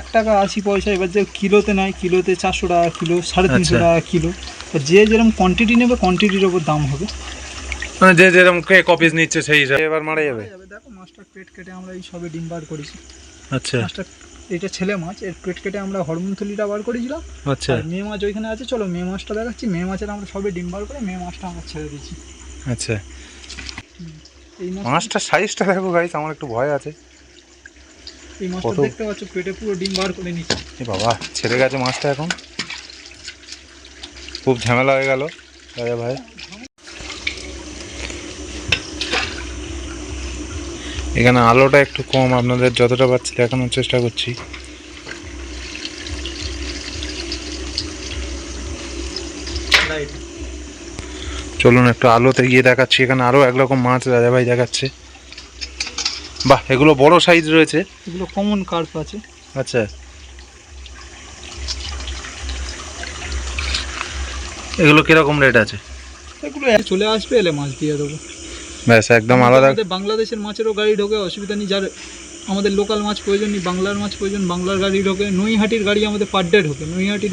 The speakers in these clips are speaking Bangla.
এক টাকা আশি পয়সা এবার যে কিলোতে নেয় কিলোতে চারশো টাকা কিলো সাড়ে তিনশো আচ্ছা। টাকা কিলো। যে যেরকম কোয়ান্টিটি নেবে কোয়ান্টিটির ওপর দাম হবে। মানে যে যেরকম কে কপিস নিচ্ছে সেই হিসাবে। এবার মারা যাবে। দেখো মাছটা পেট কেটে আমরা এই সবে ডিম বার করেছি। আচ্ছা। মাছটা এটা ছেলে মাছ এর পেট কেটে আমরা হরমোন থলিটা বার করেছিলাম। আচ্ছা। মেয়ে মাছ ওইখানে আছে চলো মেয়ে মাছটা দেখাচ্ছি। মেয়ে মাছের আমরা সবে ডিম বার করে মেয়ে মাছটা আমরা ছেড়ে দিচ্ছি আচ্ছা। এই মাছ মাছটার সাইজটা দেখো গাইস আমার একটু ভয় আছে। এই মাছটা দেখতে পাচ্ছ পেটে পুরো ডিম বার করে নিচ্ছে। এ বাবা ছেড়ে গেছে মাছটা এখন। খুব ঝামেলা হয়ে গেল রাজা ভাই। এখানে আলোটা একটু কম আপনাদের যতটা পারছি দেখানোর চেষ্টা করছি। চলুন একটু আলোতে গিয়ে দেখাচ্ছি। এখানে আরও একরকম মাছ রাজা ভাই দেখাচ্ছে। বাহ এগুলো বড় সাইজ রয়েছে। এগুলো কমন কার্প আছে। আচ্ছা। এগুলো কীরকম রেট আছে? এগুলো চলে আসবে এলে মাছ দিয়ে দেবো। ব্যাস একদম আলাদা। বাংলাদেশের মাছেরও গাড়ি ঢোকে অসুবিধা নেই। যার আমাদের লোকাল মাছ প্রয়োজন নেই বাংলার মাছ প্রয়োজন বাংলার গাড়ি ঢোকে। নৈহাটির গাড়ি আমাদের পার ডে ঢোকে। নৈহাটির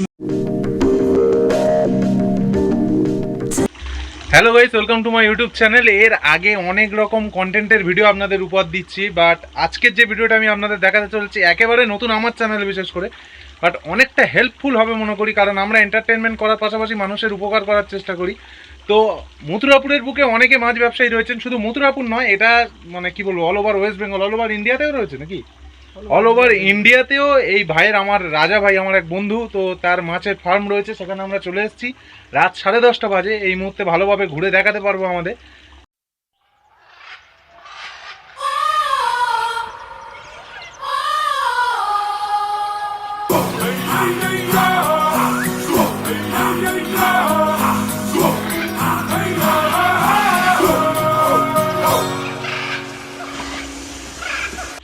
hello guys welcome to my YouTube channel এর আগে অনেক রকম কন্টেন্টের ভিডিও আপনাদের উপর দিচ্ছি বাট আজকের যে ভিডিওটা আমি আপনাদের দেখাতে চলেছি, একেবারে নতুন আমার চ্যানেল বিশেষ করে বাট অনেকটা হেল্পফুল হবে মনে করি, কারণ আমরা এন্টারটেনমেন্ট করার পাশাপাশি মানুষের উপকার করার চেষ্টা করি। তো মথুরাপুরের বুকে অনেকে মাছ ব্যবসায়ী রয়েছেন, শুধু মথুরাপুর নয়, এটা মানে কি বলব all over West Bengal all over ইন্ডিয়াতেও রয়েছে নাকি? অল ওভার ইন্ডিয়াতেও এই ভাইয়ের আমার রাজা ভাই, আমার এক বন্ধু, তো তার মাছের ফার্ম রয়েছে, সেখানে আমরা চলে এসেছি। রাত সাড়ে দশটা বাজে, এই মুহূর্তে ভালোভাবে ঘুরে দেখাতে পারব আমাদের।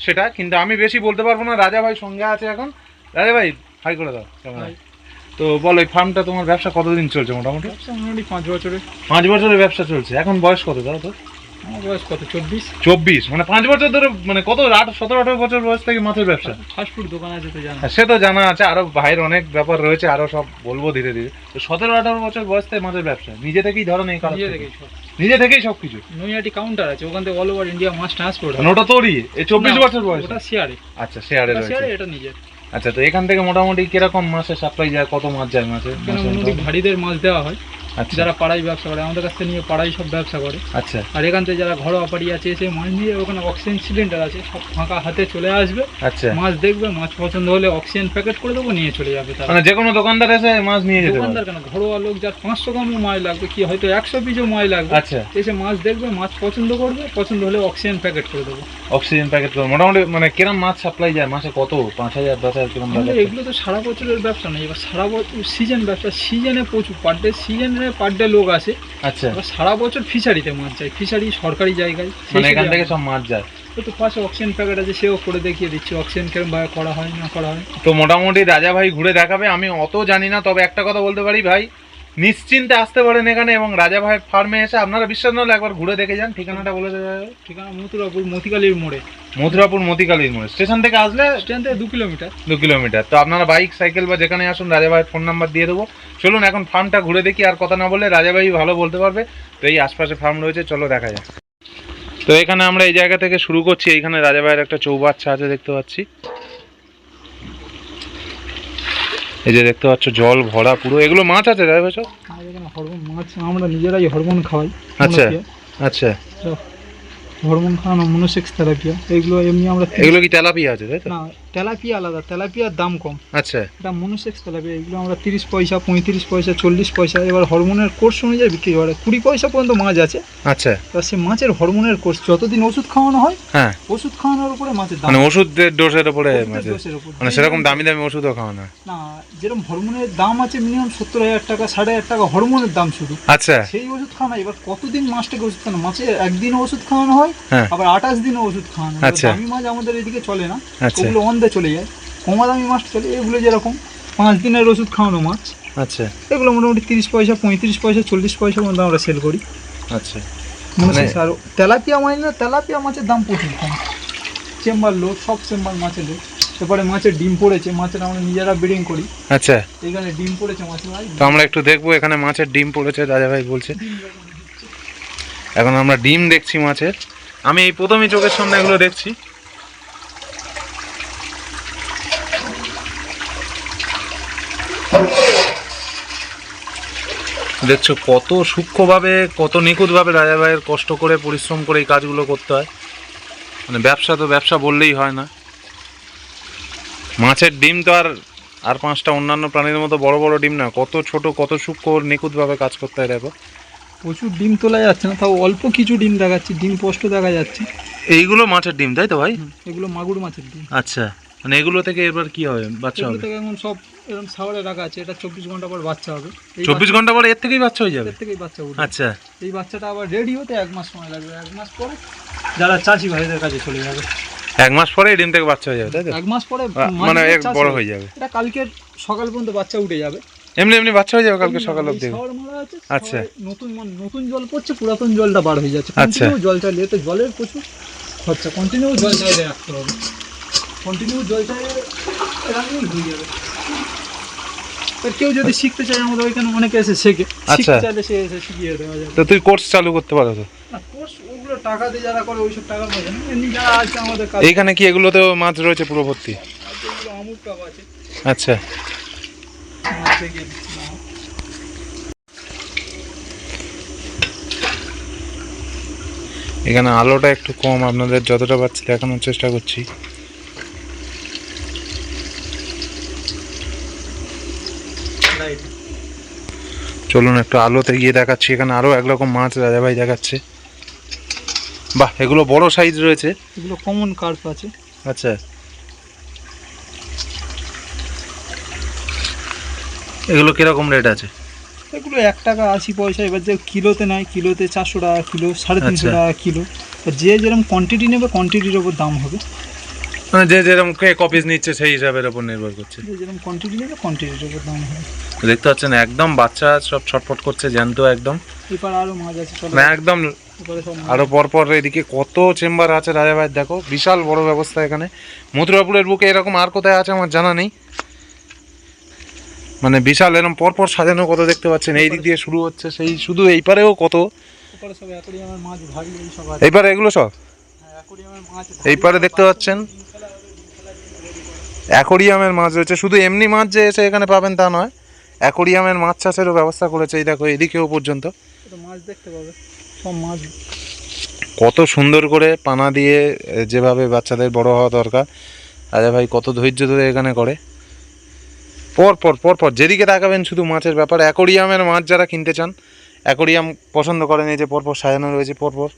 সেটা কিন্তু আমি বেশি বলতে পারব না রাজা ভাই সঙ্গে আছে এখন। রাজা ভাই হাই করে দাও কেমন তো বলো এই ফার্মটা তোমার ব্যবসা কতদিন চলছে মোটামুটি? মোটামুটি পাঁচ বছরে। পাঁচ বছরের ব্যবসা চলছে। এখন বয়স কত দাও তো? বয়স কত চব্বিশ? চব্বিশ মানে পাঁচ বছর ধরে মানে কত আট সতেরো আঠারো বছর বয়স থেকে মাছের ব্যবসা? ফাস্ট ফুড দোকান আছে তো জানা। হ্যাঁ, সে তো জানা আছে আরও ভাইয়ের অনেক ব্যাপার রয়েছে আরও সব বলব ধীরে ধীরে। তো সতেরো আঠারো বছর বয়স থেকে মাছের ব্যবসা নিজে থেকেই ধরো নেই কারও নিজে থেকেই সবকিছু। নৈহাটি কাউন্টার আছে ওখান থেকে অল ওভার ইন্ডিয়া মাছ ট্রান্সপোর্ট হয়। ওটা তোরই? এই চব্বিশ বছর বয়স? ওটা শেয়ারে আচ্ছা শেয়ারে রয়েছে। শেয়ারে এটা নিজের। আচ্ছা তো এখান থেকে মোটামুটি কীরকম মাছের সাপ্লাই যায় কত মাছ যায় মাসে? মোটামুটি ভারীদের মাছ দেওয়া হয়। যারা পাড়ায় ব্যবসা করে আমাদের কাছ থেকে নিয়ে পাড়ায় সব ব্যবসা করে। আচ্ছা। আর এখান থেকে যারা ঘরোয়া পাড়ি আছে এসে মাছ নিয়ে ওখানে অক্সিজেন সিলিন্ডার আছে সব ফাঁকা হাতে চলে আসবে। আচ্ছা। মাছ দেখবে মাছ পছন্দ হলে অক্সিজেন প্যাকেট করে দেবো নিয়ে চলে যাবে তারা। মানে যে কোনো দোকানদার এসে মাছ নিয়ে যেতে দোকানদার কেন? ঘরোয়া লোক যার পাঁচশো গ্রামও মাছ লাগবে কি হয়তো একশো পিসও মাছ লাগবে? আচ্ছা। এসে মাছ দেখবে মাছ পছন্দ করবে পছন্দ হলে অক্সিজেন প্যাকেট করে দেবো। অক্সিজেন প্যাকেট করে মোটামুটি মানে কিরম মাছ সাপ্লাই যায়? মাসে কত? পাঁচ হাজার দশ হাজার কিরম এগুলো তো সারা বছরের ব্যবসা নেই এবার সারা বছর সিজন ব্যবসা সিজনে প্রচুর পার ডে সিজনে পার ডে লোক আসে। আচ্ছা। সারা বছর ফিশারিতে মাছ যায় ফিশারি সরকারি জায়গায়। মানে এখান থেকে সব মাছ যায়। তো পাশে অক্সিজেন প্যাকেট আছে সেও করে দেখিয়ে দিচ্ছি অক্সিজেন কেমন ভাবে করা হয় না করা হয়। তো মোটামুটি রাজা ভাই ঘুরে দেখাবে আমি অত জানি না তবে একটা কথা বলতে পারি ভাই নিশ্চিন্তে আসতে পারেন এখানে এবং রাজা ভাইয়ের ফার্মে এসে আপনারা বিশ্বাস না হলে একবার ঘুরে দেখে যান। ঠিকানাটা বলে দেওয়া যাবে ঠিকানা মথুরাপুর মতিকালির মোড়ে। মথুরাপুর মতিকালীর মোড়ে। স্টেশন থেকে আসলে স্ট্যান্ড থেকে দু কিলোমিটার। দু কিলোমিটার। তো আপনারা বাইক সাইকেল বা যেখানে আসুন রাজা ভাইয়ের ফোন নাম্বার দিয়ে দেবো। চলুন এখন ফার্মটা ঘুরে দেখি আর কথা না বললে রাজা ভাই ভালো বলতে পারবে। তো এই আশপাশে ফার্ম রয়েছে চলো দেখা যাক। তো এখানে আমরা এই জায়গা থেকে শুরু করছি। এইখানে রাজা ভাইয়ের একটা চৌবাচ্চা আছে দেখতে পাচ্ছি। এই যে দেখতে পাচ্ছ জল ভরা পুরো। এগুলো মাছ আছে তাই ভাই সব মাছ আমরা নিজেরাই হরমোন খাওয়াই। আচ্ছা। আচ্ছা। হরমোন খাওয়ানো মনোসেক্স থেরাপিয়া এগুলো এমনি আমরা এগুলো কি তেলাপিয়া আছে তাই তো? না তেলাপিয়া আলাদা তেলাপিয়ার দাম কম। আচ্ছা। এটা মনোসেক্স তেলাপিয়া এগুলো আমরা তিরিশ পয়সা পঁয়ত্রিশ পয়সা চল্লিশ পয়সা এবার হরমোনের কোর্স অনুযায়ী বিক্রি করে। কুড়ি পয়সা পর্যন্ত মাছ আছে। আচ্ছা। তা সে মাছের হরমোনের কোর্স যতদিন ওষুধ খাওয়ানো হয় হ্যাঁ। ওষুধ খাওয়ানোর উপরে মাছের দাম মানে ওষুধের ডোজের উপরে মাছের। মানে সেরকম দামি দামি ওষুধও খাওয়ানো হয়। না যেরকম হরমোনের দাম আছে মিনিমাম সত্তর হাজার টাকা সাড়ে হাজার টাকা হরমোনের দাম শুধু। আচ্ছা। সেই ওষুধ খাওয়ানো এবার কতদিন মাছটাকে ওষুধ খাওয়ানো? মাছে একদিন ওষুধ খাওয়ানো হয় হ্যাঁ। আবার আঠাশ দিনও ওষুধ খাওয়ানো হয়। আচ্ছা। দামি মাছ আমাদের এদিকে চলে না আচ্ছা। ওগুলো অন্ধে চলে যায়। কমা দামি মাছ চলে এগুলো যেরকম পাঁচ দিনের ওষুধ খাওয়ানো মাছ আচ্ছা। এগুলো মোটামুটি তিরিশ পয়সা পঁয়ত্রিশ পয়সা চল্লিশ পয়সা মধ্যে আমরা সেল করি। আচ্ছা। মনে মানে- আর তেলাপিয়া মাছ না তেলাপিয়া মাছের দাম প্রচুর কম। চেম্বার লোক সব চেম্বার মাছের লোক। এরপরে মাছের ডিম পড়েছে মাছের আমরা নিজেরা ব্রিডিং করি। আচ্ছা। এখানে ডিম পড়েছে মাছের ভাই। তো আমরা একটু দেখব এখানে মাছের ডিম পড়েছে রাজা ভাই বলছে। এখন আমরা ডিম দেখছি মাছের। আমি এই প্রথমই চোখের সামনে এগুলো দেখছি। দেখছ কত সূক্ষ্মভাবে, কত নিখুঁতভাবে রাজা ভাইয়ের কষ্ট করে, পরিশ্রম করে এই কাজগুলো করতে হয়। মানে ব্যবসা তো ব্যবসা বললেই হয় না। মাছের ডিম তো আর আর পাঁচটা অন্যান্য প্রাণীর মতো বড় বড় ডিম না, কত ছোট, কত সূক্ষ্ম, নিখুঁতভাবে কাজ করতে হয়, দেখো। প্রচুর ডিম তোলা যাচ্ছে না তাও অল্প কিছু ডিম দেখাচ্ছি ডিম স্পষ্ট দেখা যাচ্ছে। এইগুলো মাছের ডিম তাই তো ভাই? এগুলো মাগুর মাছের ডিম। আচ্ছা মানে এগুলো থেকে এবার কি হবে বাচ্চা হবে? থেকে এখন সব এরকম সাওয়ারে রাখা আছে এটা চব্বিশ ঘণ্টা পর বাচ্চা হবে। চব্বিশ ঘণ্টা পরে এর থেকেই বাচ্চা হয়ে যাবে? এর থেকেই বাচ্চা উঠবে। আচ্ছা। এই বাচ্চাটা আবার রেডি হতে এক মাস সময় লাগবে এক মাস পরে যারা চাষি ভাইদের কাছে চলে যাবে। এক মাস পরে এই ডিম থেকে বাচ্চা হয়ে যাবে তাই তো? এক মাস পরে মানে এক বড় হয়ে যাবে। এটা কালকের সকাল পর্যন্ত বাচ্চা উঠে যাবে। এমনি এমনি বাচ্চা হয়ে যাবে কালকে সকাল অবধি। আচ্ছা। নতুন নতুন জল পড়ছে পুরাতন জলটা বার হয়ে যাচ্ছে। আচ্ছা। জল চালিয়ে তো জলের প্রচুর খরচা। কন্টিনিউ জল চালিয়ে রাখতে হবে। কন্টিনিউ জল চালিয়ে রাখলেই হয়ে যাবে। কেউ যদি শিখতে চায় আমাদের ওইখানে অনেকে এসে শেখে। আচ্ছা। শিখতে চাইলে সে এসে শিখিয়ে দেওয়া যাবে। তো তুই কোর্স চালু করতে পারো তো? কোর্স ওগুলো টাকা দিয়ে যারা করে ওইসব টাকার মধ্যে না। এমনি যারা আছে আমাদের এইখানে কি এগুলোতেও মাছ রয়েছে পুরো ভর্তি? যেগুলো কাপ আছে। আচ্ছা। এখানে আলোটা একটু কম আপনাদের যতটা পাচ্ছি দেখানোর চেষ্টা করছি। চলুন একটু আলোতে গিয়ে দেখাচ্ছি এখানে আরও একরকম মাছ রাজাভাই দেখাচ্ছে। বাহ এগুলো বড় সাইজ রয়েছে। এগুলো কমন কার্প আছে। আচ্ছা। এগুলো কীরকম রেট আছে? এগুলো এক টাকা আশি পয়সা এবার যে কিলোতে নেয় কিলোতে চারশো টাকা কিলো সাড়ে তিনশো আচ্ছা। টাকা কিলো। যে যেরকম কোয়ান্টিটি নেবে কোয়ান্টিটির ওপর দাম হবে। মানে যে যেরকম কপিস নিচ্ছে সেই হিসাবের ওপর নির্ভর করছে। যে যেরকম কোয়ান্টিটি নেবে কোয়ান্টিটির ওপর দাম হবে। দেখতে পাচ্ছেন একদম বাচ্চা সব ছটফট করছে জ্যান্ত একদম। এবার আরও মাছ আছে চলো। মানে একদম আরও পরপর এদিকে কত চেম্বার আছে রাজাভাইয়ের দেখো বিশাল বড় ব্যবস্থা এখানে। মথুরাপুরের বুকে এরকম আর কোথায় আছে আমার জানা নেই। মানে বিশাল এরকম পরপর সাজানো কত দেখতে পাচ্ছেন? এই দিক দিয়ে শুরু হচ্ছে সেই শুধু এই পারেও কত? এই পারে এগুলো সব? হ্যাঁ, মাছ এই পারে দেখতে পাচ্ছেন? অ্যাকোরিয়ামের মাছ রয়েছে। শুধু এমনি মাছ যে এসে এখানে পাবেন তা নয় অ্যাকোরিয়ামের মাছ চাষেরও ব্যবস্থা করেছে। এই দেখো এদিকেও পর্যন্ত। মাছ দেখতে পাবে সব মাছ। কত সুন্দর করে পানা দিয়ে যেভাবে বাচ্চাদের বড় হওয়া দরকার। রাজা ভাই কত ধৈর্য ধরে এখানে করে। পর পর পর পর। যেদিকে তাকাবেন শুধু মাছের ব্যাপার। অ্যাকোরিয়ামের মাছ যারা কিনতে চান, অ্যাকোরিয়াম পছন্দ করেন, এই যে পরপর সাজানো রয়েছে পরপর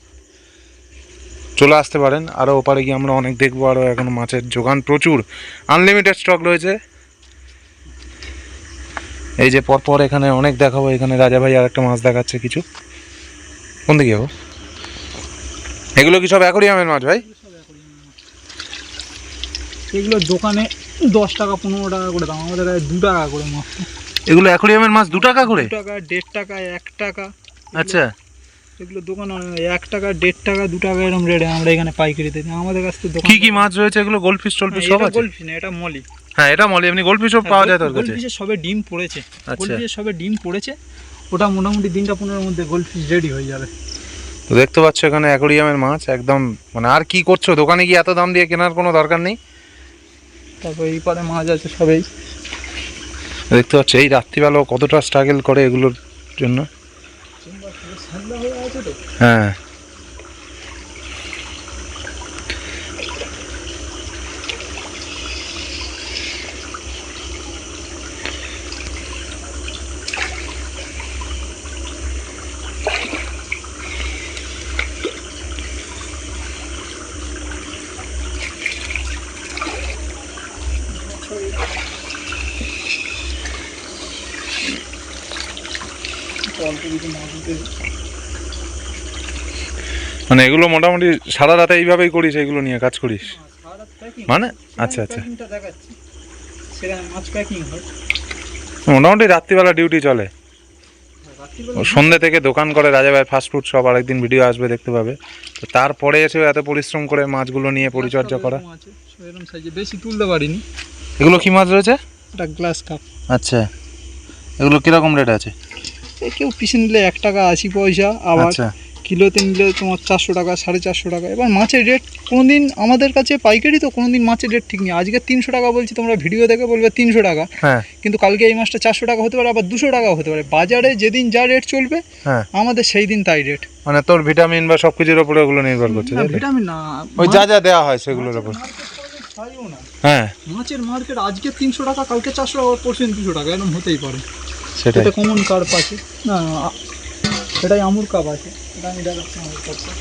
চলে আসতে পারেন। আরও ওপারে গিয়ে আমরা অনেক দেখব আরও এখন মাছের যোগান প্রচুর। আনলিমিটেড স্টক রয়েছে। এই যে পরপর এখানে অনেক দেখাবো। এখানে রাজা ভাই আর একটা মাছ দেখাচ্ছে কিছু। কোন দিকে যাব এগুলো কি সব অ্যাকোরিয়ামের মাছ ভাই? এগুলো দোকানে দশ টাকা পনেরো টাকা করে দাম। আমাদের কাছে দু টাকা করে মাত্র। এগুলো অ্যাকোরিয়ামের মাছ দু টাকা করে? দু টাকা দেড় টাকা এক টাকা। আচ্ছা। এগুলো দোকানে এক টাকা দেড় টাকা দু টাকা এরকম রেটে আমরা এখানে পাইকারিতে দিই। আমাদের কাছ থেকে দোকান কি কি মাছ রয়েছে এগুলো? গোল্ডফিশ টোলফিশ সব আছে? গোলফিশ না এটা মলি হ্যাঁ এটা মলি এমনি গোল্ডফিশও পাওয়া যায় তোর কাছে? গোলফিশের সবে ডিম পড়েছে। আচ্ছা। সবে ডিম পড়েছে। ওটা মোটামুটি দিনটা পনেরোর মধ্যে রেডি হয়ে যাবে। তো দেখতে পাচ্ছ এখানে অ্যাকোরিয়ামের মাছ একদম মানে আর কি করছ? দোকানে গিয়ে এত দাম দিয়ে কেনার কোনো দরকার নেই? তারপর এই পারে মাছ আছে সবেই। দেখতে পাচ্ছি এই রাত্রিবেলাও কতটা স্ট্রাগল করে এগুলোর জন্য? হয়ে। অল্প কিছু মাছ দিতে মানে এগুলো মোটামুটি সারা রাতে এইভাবেই করিস এগুলো নিয়ে কাজ করিস? মানে? আচ্ছা আচ্ছা। মোটামুটি রাত্রিবেলা ডিউটি চলে। ও সন্ধ্যে থেকে দোকান করে রাজাভাই ফাস্টফুড সব আরেকদিন ভিডিও আসবে দেখতে পাবে। তো তারপরে এসে এত পরিশ্রম করে মাছগুলো নিয়ে পরিচর্যা করা। বেশি তুলতে পারিনি এগুলো কি মাছ রয়েছে? এটা গ্লাস কাপ আচ্ছা। এগুলো কীরকম রেট আছে? কেউ পিসে নিলে এক টাকা আশি পয়সা আবার আচ্ছা। কিলোতে নিলে তোমার চারশো টাকা সাড়ে চারশো টাকা। এবার মাছের রেট কোনো দিন আমাদের কাছে পাইকারি তো কোনো দিন মাছের রেট ঠিক নেই। আজকে তিনশো টাকা বলছি তোমরা ভিডিও দেখে বলবে তিনশো টাকা। হ্যাঁ। কিন্তু কালকে এই মাছটা চারশো টাকা হতে পারে আবার দুশো টাকাও হতে পারে। বাজারে যেদিন যা রেট চলবে হ্যাঁ। আমাদের সেই দিন তাই রেট মানে তোর ভিটামিন বা সবকিছুর উপরে ওগুলো নির্ভর করছে ভিটামিন না ওই যা যা দেওয়া হয় সেগুলোর উপর হ্যাঁ। মাছের মার্কেট আজকে তিনশো টাকা কালকে চারশো টাকা পরশু দুশো টাকা এরকম হতেই পারে। এটা কমন কার্প আছে। না এটাই আমুর কাপ আছে। এটা আমি দেখাচ্ছি আমুর কাপটা।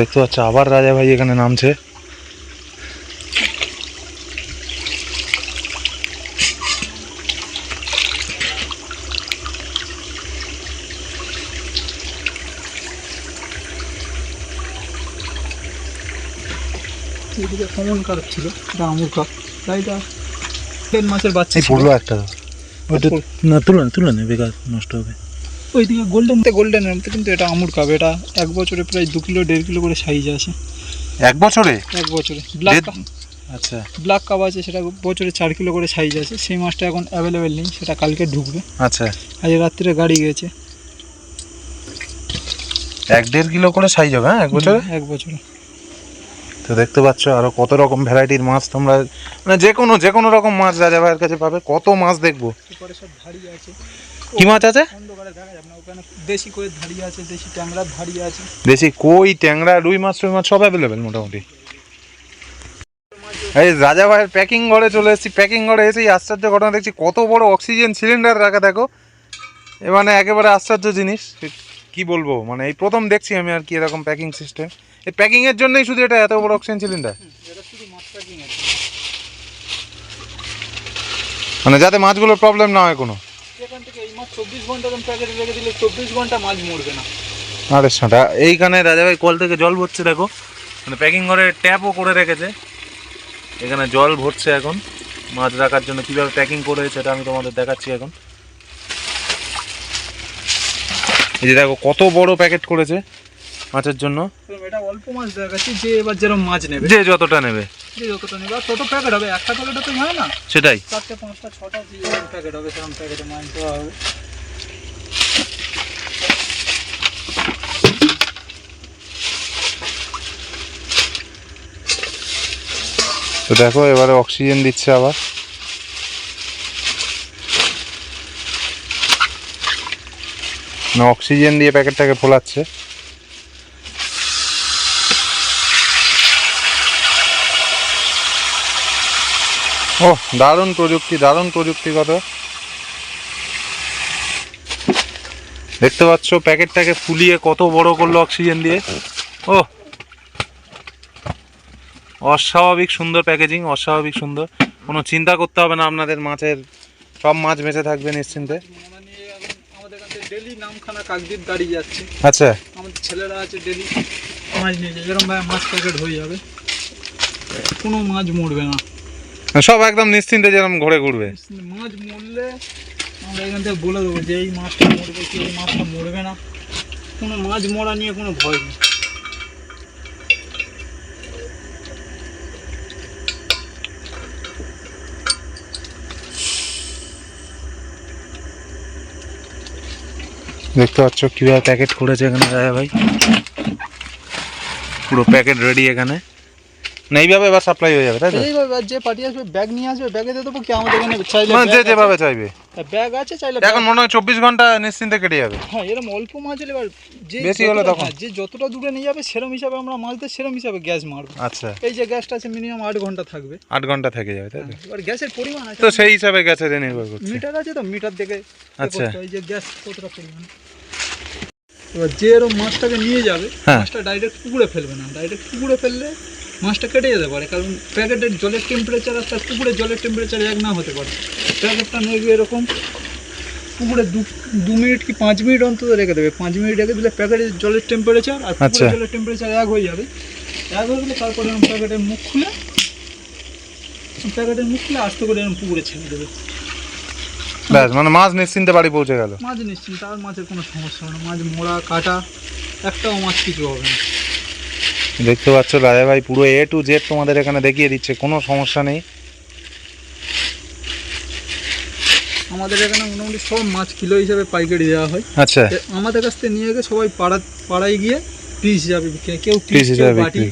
দেখতে পাচ্ছ আবার রাজা ভাই এখানে নামছে এদিকে কমন কার্প ছিল? এটা আমুর কাপ তাই এটা তেল মাছের বাচ্চা পড়ল একটা। ওইটা না তুলে তুলে না বেকার নষ্ট হবে। ওই ওইদিকে গোল্ডেন গোল্ডেনের মতো কিন্তু এটা আমুর কাপ। এটা এক বছরে প্রায় দু কিলো দেড় কিলো করে সাইজ আছে। এক বছরে? এক বছরে। ব্ল্যাক আচ্ছা। ব্ল্যাক কাপ আছে সেটা বছরে চার কিলো করে সাইজ আছে। সেই মাছটা এখন অ্যাভেলেবেল নেই সেটা কালকে ঢুকবে। আচ্ছা। আজ রাত্রে গাড়ি গেছে। এক দেড় কিলো করে সাইজ হবে হ্যাঁ এক বছরে? এক বছরে। তো দেখতে পাচ্ছ আরও কত রকম ভ্যারাইটির মাছ তোমরা মানে যে কোনো যে কোনো রকম মাছ রাজা ভাইয়ের কাছে পাবে কত মাছ দেখব? কি মাছ আছে? অন্ধকারে দেখা যাবে না ওখানে দেশি করে ধাড়ি আছে দেশি ট্যাংরা ধাড়ি আছে। দেশি কই ট্যাংরা রুই মাছ রুই মাছ সব অ্যাভেলেবেল মোটামুটি। এই রাজা ভাইয়ের প্যাকিং ঘরে চলে এসেছি প্যাকিং ঘরে এসেই আশ্চর্য ঘটনা দেখছি কত বড় অক্সিজেন সিলিন্ডার রাখা দেখো। এ মানে একেবারে আশ্চর্য জিনিস। কি বলব? মানে এই প্রথম দেখছি আমি আর কি এরকম প্যাকিং সিস্টেম এই প্যাকিং এর জন্যই শুধু এটা এত বড় অক্সিজেন সিলিন্ডার মানে যাতে মাছগুলোর প্রবলেম না হয় কোনো। এখান থেকে এই মাছ চব্বিশ ঘণ্টা প্যাকেটে রেখে দিলে চব্বিশ ঘণ্টা মাছ মরবে না। আরে সাঁটা এইখানে রাজাভাই কল থেকে জল ভরছে দেখো। মানে প্যাকিং ঘরে ট্যাপও করে রেখেছে। এখানে জল ভরছে এখন। মাছ রাখার জন্য কীভাবে প্যাকিং করে সেটা আমি তোমাদের দেখাচ্ছি এখন। এই যে দেখো কত বড় প্যাকেট করেছে মাছের জন্য। এটা অল্প মাছ দেখাচ্ছি যে এবার যেরকম মাছ নেবে। যে যতটা নেবে। যে যতটা নেবে আর ছোটো প্যাকেট হবে একটা প্যাকেটে তো হয় না? সেটাই। চারটে পাঁচটা ছটা যে প্যাকেট হবে সেরকম প্যাকেটে মাছ দেওয়া হবে। তো দেখো এবারে অক্সিজেন দিচ্ছে আবার। অক্সিজেন দিয়ে প্যাকেটটাকে ফোলাচ্ছে। ও দারুণ প্রযুক্তি, দারুণ প্রযুক্তিগত। দেখতে পাচ্ছ, প্যাকেটটাকে ফুলিয়ে কত বড় করল অক্সিজেন দিয়ে। ও অস্বাভাবিক সুন্দর প্যাকেজিং অস্বাভাবিক সুন্দর। কোনো চিন্তা করতে হবে না আপনাদের মাছের, সব মাছ বেঁচে থাকবে নিশ্চিন্তে। মোনা কাছে ডেলি নামখানা কাকদ্বীপ গাড়ি যাচ্ছে। আচ্ছা। আমাদের ছেলেরা আছে ডেলি। মাছ নিয়ে যায়। যেরকম ভাবে মাছ প্যাকেট হয়ে যাবে। কোনো মাছ মরবে না। সব একদম নিশ্চিন্তে যেরকম ঘুরে ঘুরবে। মাছ মরলে আমরা এখান থেকে বলে দেবো যে এই মাছটা মরবে কি এই মাছটা মরবে না। কোনো মাছ মরা নিয়ে কোনো ভয় নেই। দেখতে পাচ্ছ কীভাবে প্যাকেট করেছে এখানে দাদা ভাই? পুরো প্যাকেট রেডি এখানে। না এইভাবে এবার সাপ্লাই হয়ে যাবে তাই তো? এইভাবে যে পার্টি আসবে ব্যাগ নিয়ে আসবে ব্যাগে দিয়ে দেবো কি? আমাদের এখানে চাইলে মানে যে যেভাবে চাইবে। ব্যাগ আছে চাইলে এখন মনে হয় চব্বিশ ঘণ্টা নিশ্চিন্তে কেটে যাবে। হ্যাঁ এরকম অল্প মাছ এবার যে বেশি হলে তখন? হ্যাঁ, যে যতটা দূরে নিয়ে যাবে সেরম হিসাবে আমরা মাছ সেরম হিসাবে গ্যাস মারবো। আচ্ছা। এই যে গ্যাসটা আছে মিনিমাম আট ঘণ্টা থাকবে। আট ঘণ্টা থেকে যাবে তাই তো? এবার গ্যাসের পরিমাণ আছে। তো সেই হিসাবে গেছে নির্ভর করছে। মিটার আছে তো মিটার দেখে আচ্ছা। এই যে গ্যাস কতটা পরিমাণ। এবার যে এরকম মাছটাকে নিয়ে যাবে হ্যাঁ। মাছটা ডাইরেক্ট পুকুরে ফেলবে না। ডাইরেক্ট পুকুরে ফেললে মাছটা কেটে যেতে পারে কারণ প্যাকেটের জলের টেম্পারেচার আর তার পুকুরের জলের টেম্পারেচার এক না হতে পারে। প্যাকেটটা নেবে এরকম পুকুরে দু মিনিট কি পাঁচ মিনিট অন্তত রেখে দেবে। পাঁচ মিনিট রেখে দিলে প্যাকেটের জলের টেম্পারেচার আর আচ্ছা। পুকুরের জলের টেম্পারেচার এক হয়ে যাবে। এক হয়ে গেলে তারপরে প্যাকেটের মুখ খুলে প্যাকেটের মুখ খুলে আস্তে করে এরকম পুকুরে ছেড়ে দেবে। ব্যাস মানে মাছ নিশ্চিন্তে বাড়ি পৌঁছে গেল। মাছ নিশ্চিন্ত আর মাছের কোনো সমস্যা হবে না। মাছ মোড়া কাটা একটাও মাছ কিছু হবে না। দেখতে পাচ্ছ রাজা ভাই পুরো এ টু জেড তোমাদের এখানে দেখিয়ে দিচ্ছে কোনো সমস্যা নেই। আমাদের এখানে মোটামুটি সব মাছ কিলো হিসাবে পাইকারি দেওয়া হয়। আচ্ছা। আমাদের কাছ থেকে নিয়ে গিয়ে সবাই পাড়া পাড়ায় গিয়ে পিস হিসাবে বিক্রি কেউ পিস হিসাবে হিসাবে বিক্রি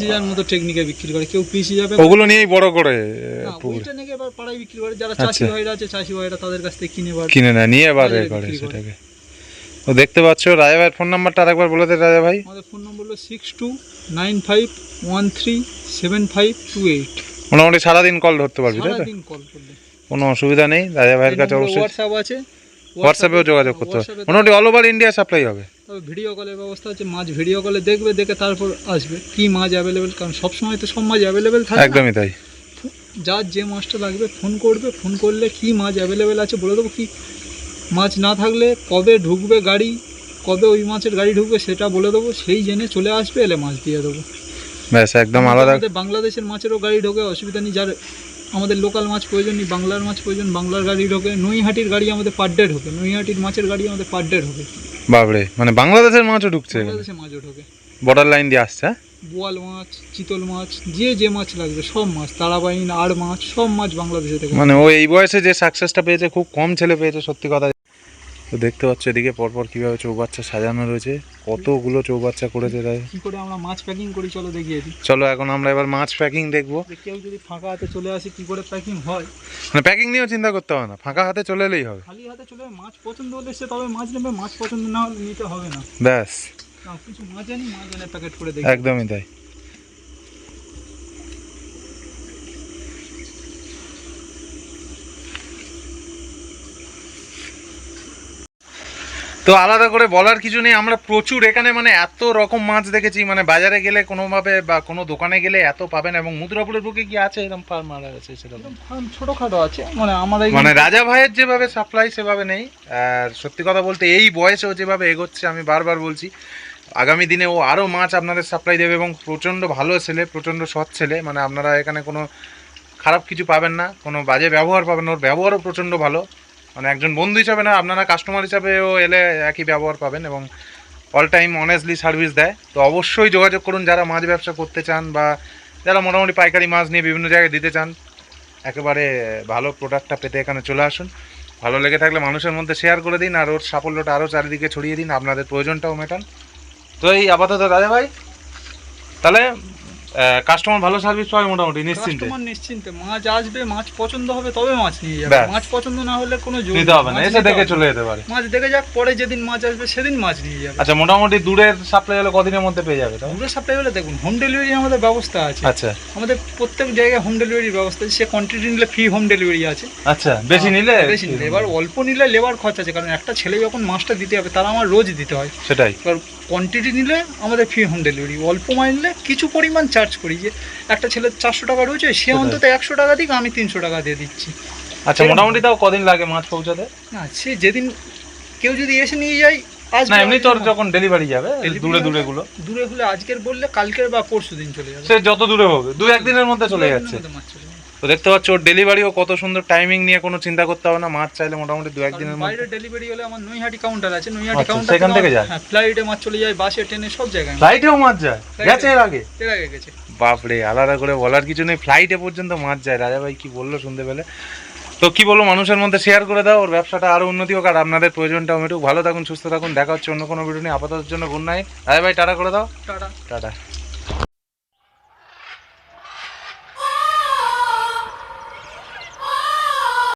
যে যার মতো টেকনিকে বিক্রি করে কেউ পিস হিসাবে ওগুলো নিয়েই বড় করে না, ওইটা নিয়ে এবার পাড়ায় বিক্রি করে। যারা আচ্ছা। চাষি ভাইরা আছে চাষি ভাইরা তাদের কাছ থেকে কিনে কিনে নেয় নিয়ে এবার করে। সেটাকে। তো দেখতে পাচ্ছ রাজা ভাইয়ের ফোন নাম্বারটা আরেকবার বলে দে রাজা ভাই। আমাদের ফোন নম্বর হলো six two nine five one three seven five two eight মোটামুটি সারাদিন কল ধরতে পারবি তাই তো? সারাদিন কল করলে। কোনো অসুবিধা নেই রাজা ভাইয়ের কাছে অবশ্যই। হোয়াটসঅ্যাপ আছে। হোয়াটসঅ্যাপেও যোগাযোগ করতে হবে। মোটামুটি অল ওভার ইন্ডিয়া সাপ্লাই হবে। তবে ভিডিও কলের ব্যবস্থা আছে মাছ ভিডিও কলে দেখবে দেখে তারপর আসবে। কি মাছ অ্যাভেলেবেল কারণ সবসময় তো সব মাছ অ্যাভেলেবেল থাকে একদমই তাই। যার যে মাছটা লাগবে ফোন করবে ফোন করলে কি মাছ অ্যাভেলেবেল আছে বলে দেবো কি মাছ না থাকলে কবে ঢুকবে গাড়ি কবে ওই মাছের গাড়ি ঢুকবে সেটা বলে দেবো সেই জেনে চলে আসবে এলে মাছ দিয়ে দেবো। ব্যাস একদম আলাদা বাংলাদেশের মাছেরও গাড়ি ঢোকে অসুবিধা নেই যার আমাদের লোকাল মাছ প্রয়োজন নেই বাংলার মাছ প্রয়োজন বাংলার গাড়ি ঢোকে নৈহাটির গাড়ি আমাদের পার ডে ঢোকে নৈহাটির মাছের গাড়ি আমাদের পার ডে ঢোকে। বাবরে মানে বাংলাদেশের মাছও ঢুকছে এখানে? বাংলাদেশে মাছও ঢোকে। বর্ডার লাইন দিয়ে আসছে হ্যাঁ? বোয়াল মাছ চিতল মাছ যে যে মাছ লাগবে সব মাছ তারাবাইন আর মাছ সব মাছ বাংলাদেশে থেকে। মানে ও এই বয়সে যে সাকসেসটা পেয়েছে খুব কম ছেলে পেয়েছে সত্যি কথা। তো দেখতে পাচ্ছ এদিকে পরপর কীভাবে চৌবাচ্চা সাজানো রয়েছে। কতগুলো চৌবাচ্চা করেছে তাই। কি করে আমরা মাছ প্যাকিং করি চলো দেখিয়ে দিই চলো এখন আমরা এবার মাছ প্যাকিং দেখব। কেউ যদি ফাঁকা হাতে চলে আসে কি করে প্যাকিং হয়? মানে প্যাকিং নিয়েও চিন্তা করতে হবে না ফাঁকা হাতে চলে এলেই হবে। খালি হাতে চলে মাছ পছন্দ হলে সে তবে মাছ নেবে মাছ পছন্দ না হলে নিতে হবে না। ব্যাস। কিছু মাছ আনি মাছ এনে প্যাকেট করে দেখি। একদমই তাই। তো আলাদা করে বলার কিছু নেই আমরা প্রচুর এখানে মানে এত রকম মাছ দেখেছি মানে বাজারে গেলে কোনোভাবে বা কোনো দোকানে গেলে এত পাবেন এবং মুদ্রাপুরের বুকে কি আছে এরকম ফার্ম আর আছে সেরকম ফার্ম ছোটখাটো আছে মানে আমাদের মানে রাজা ভাইয়ের যেভাবে সাপ্লাই সেভাবে নেই আর সত্যি কথা বলতে এই বয়সেও যেভাবে এগোচ্ছে আমি বারবার বলছি আগামী দিনে ও আরও মাছ আপনাদের সাপ্লাই দেবে এবং প্রচণ্ড ভালো ছেলে প্রচণ্ড সৎ ছেলে মানে আপনারা এখানে কোনো খারাপ কিছু পাবেন না কোনো বাজে ব্যবহার পাবেন না ওর ব্যবহারও প্রচণ্ড ভালো মানে একজন বন্ধু হিসাবে না, আপনারা কাস্টমার হিসাবেও এলে একই ব্যবহার পাবেন এবং অল টাইম অনেস্টলি সার্ভিস দেয়। তো অবশ্যই যোগাযোগ করুন যারা মাছ ব্যবসা করতে চান বা যারা মোটামুটি পাইকারি মাছ নিয়ে বিভিন্ন জায়গায় দিতে চান, একেবারে ভালো প্রোডাক্টটা পেতে এখানে চলে আসুন। ভালো লেগে থাকলে মানুষের মধ্যে শেয়ার করে দিন আর ওর সাফল্যটা আরও চারিদিকে ছড়িয়ে দিন, আপনাদের প্রয়োজনটাও মেটান। তো এই আপাতত রাজা ভাই, তাহলে কাস্টমার ভালো সার্ভিস পাবে মোটামুটি নিশ্চিন্তে। কাস্টমার নিশ্চিন্তে মাছ আসবে মাছ পছন্দ হবে তবে মাছ নিয়ে যাবে। মাছ পছন্দ না হলে কোনো জোর নিতে হবে না এসে দেখে চলে যেতে পারে। মাছ দেখে যাক পরে যেদিন মাছ আসবে সেদিন মাছ নিয়ে যাবে। আচ্ছা মোটামুটি দূরের সাপ্লাই হলে কদিনের মধ্যে পেয়ে যাবে তাই দূরে সাপ্লাই হলে দেখুন হোম ডেলিভারি আমাদের ব্যবস্থা আছে। আচ্ছা। আমাদের প্রত্যেক জায়গায় হোম ডেলিভারির ব্যবস্থা আছে। সে কোয়ান্টিটি নিলে ফ্রি হোম ডেলিভারি আছে। আচ্ছা বেশি নিলে বেশি নিলে। এবার অল্প নিলে লেবার খরচ আছে কারণ একটা ছেলে যখন মাছটা দিতে হবে তারা আমার রোজ দিতে হয়। সেটাই। এবার কোয়ান্টিটি নিলে আমাদের ফ্রি হোম ডেলিভারি অল্প মাল নিলে কিছু পরিমাণ চার্জ করি যে একটা ছেলে চারশো টাকা রয়েছে সে অন্তত একশো টাকা দিক আমি তিনশো টাকা দিয়ে দিচ্ছি। আচ্ছা মোটামুটি তাও কদিন লাগে মাছ পৌঁছাতে? না সে যেদিন কেউ যদি এসে নিয়ে যায় আসবে না এমনি তোর যখন ডেলিভারি যাবে দূরে দূরে গুলো দূরে হলে আজকের বললে কালকের বা পরশু দিন চলে যাবে। সে যত দূরে হবে দু একদিনের মধ্যে চলে যাচ্ছে। তো দেখতে পাচ্ছ ওর ডেলিভারিও কত সুন্দর টাইমিং নিয়ে কোনো চিন্তা করতে হবে না। মাছ চাইলে মোটামুটি দু একদিনের মধ্যে বাইরে ডেলিভারি হলে আমার নৈহাটি কাউন্টার আছে। নৈহাটি আচ্ছা, কাউন্টার সেখান থেকে যায়? হ্যাঁ ফ্লাইটে মাছ চলে যায় বাসে ট্রেনে সব জায়গায়। ফ্লাইটেও মাছ যায়? গেছে এর আগে? এর আগে গেছে। বাপরে আলাদা করে বলার কিছু নেই। ফ্লাইটে পর্যন্ত মাছ যায়। রাজা ভাই কি বলল শুনতে পেলে তো কি বলব মানুষের মধ্যে শেয়ার করে দাও। ওর ব্যবসাটা আরও উন্নতি হোক। আর আপনাদের প্রয়োজনটাও মেটুক ভালো থাকুন সুস্থ থাকুন। দেখা হচ্ছে অন্য কোনো ভিডিও নিয়ে। আপাতত জন্য গুড নাইট রাজা ভাই টাটা করে দাও। টাটা। টাটা।